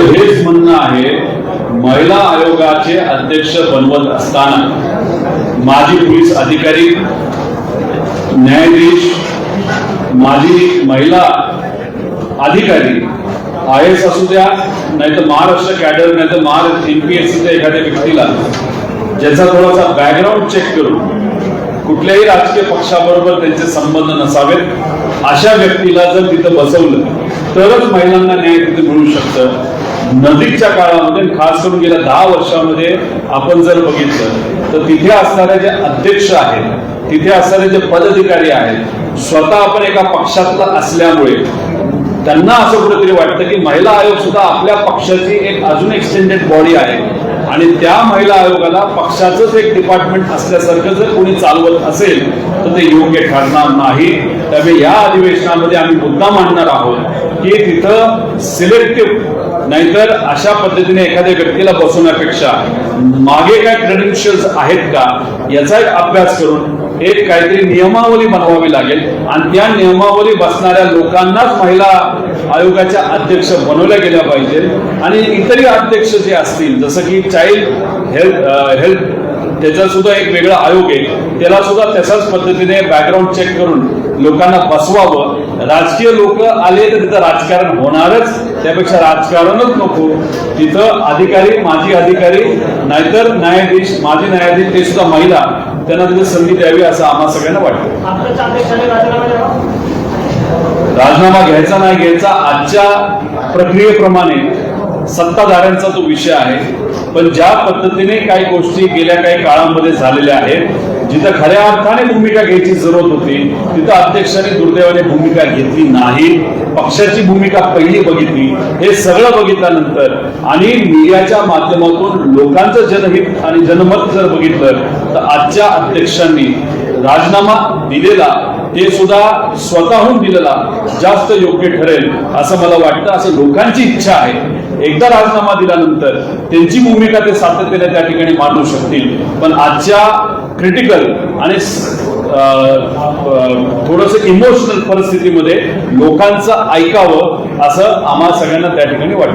माझं हेच म्हणणं आहे महिला आयोगाचे अध्यक्ष बनवत असताना माजी पोलीस अधिकारी न्यायाधीश माजी महिला अधिकारी आय एस असू द्या नाहीतर महाराष्ट्र कॅडर नाहीतर महाराष्ट्र एमपीएससीच्या एखाद्या व्यक्तीला ज्याचा थोडासा बॅकग्राऊंड चेक करून कुठल्याही राजकीय पक्षाबरोबर त्यांचे संबंध नसावेत अशा व्यक्तीला जर तिथं बसवलं तरच महिलांना न्याय तिथे मिळू शकतं. नजीकच्या काळामध्ये खास करून गेल्या दहा वर्षामध्ये आपण जर बघितलं तर तिथे असणारे जे अध्यक्ष आहेत तिथे असणारे जे पदाधिकारी आहेत स्वतः आपण एका पक्षातला असल्यामुळे त्यांना असं कुठेतरी वाटतं की महिला आयोग सुद्धा आपल्या पक्षाची एक अजून एक्सटेंडेड बॉडी आहे. आणि त्या महिला आयोगाला पक्षाचंच एक डिपार्टमेंट असल्यासारखं जर कोणी चालवत असेल तर ते योग्य ठरणार नाही. त्यामुळे या अधिवेशनामध्ये आम्ही मुद्दा मांडणार आहोत की तिथं सिलेक्टिव्ह नाहीतर अशा पद्धतीने एखाद्या व्यक्तीला बसवण्यापेक्षा मागे काय क्रेडेन्शियल्स आहेत का याचा एक अभ्यास करून एक काहीतरी नियमावली बनवावी लागेल. आणि त्या नियमावली बसणाऱ्या लोकांनाच महिला आयोगाच्या अध्यक्ष बनवल्या गेल्या पाहिजेत. आणि इतरही अध्यक्ष जे असतील जसं की चाइल्ड हेल्थ हेल्थ त्याचा सुद्धा एक वेगळा आयोग आहे. त्याला सुद्धा तशाच पद्धतीने बॅकग्राऊंड चेक करून लोकांना बसवावं. राजकीय लोक आले तर तिथं राजकारण होणारच. त्यापेक्षा राजकारणच नको. तिथं अधिकारी माजी अधिकारी नाहीतर न्यायाधीश माजी न्यायाधीश ते सुद्धा महिला त्यांना तिथे संधी द्यावी असं आम्हा सगळ्यांना वाटतं. राजीनामा घ्यायचा नाही घ्यायचा आजच्या प्रक्रियेप्रमाणे. सत्ताधाऱ्यांचा तो विषय आहे. पण ज्या पद्धतीने काही गोष्टी गेल्या काही काळामध्ये झालेल्या आहेत जिथं खऱ्या अर्थाने भूमिका घ्यायची जरूरत होती तिथं अध्यक्षांनी दुर्दैवाने भूमिका घेतली नाही. पक्षाची भूमिका पहिली बघितली. हे सगळं बघितल्यानंतर आणि मीडियाच्या माध्यमातून लोकांचं जनहित आणि जनमत जर बघितलं तर आजच्या अध्यक्षांनी राजीनामा दिलेला ते सुद्धा स्वतःहून दिलेला जास्त योग्य ठरेल असं मला वाटतं. असं लोकांची इच्छा आहे. एकदा राजीनामा दिल्यानंतर त्यांची भूमिका ते सातत्याने त्या ठिकाणी मांडू शकतील. पण आजच्या क्रिटिकल आणि थोडस इमोशनल परिस्थितीमध्ये लोकांचं ऐकावं असं आम्हा सगळ्यांना त्या ठिकाणी वाटतं.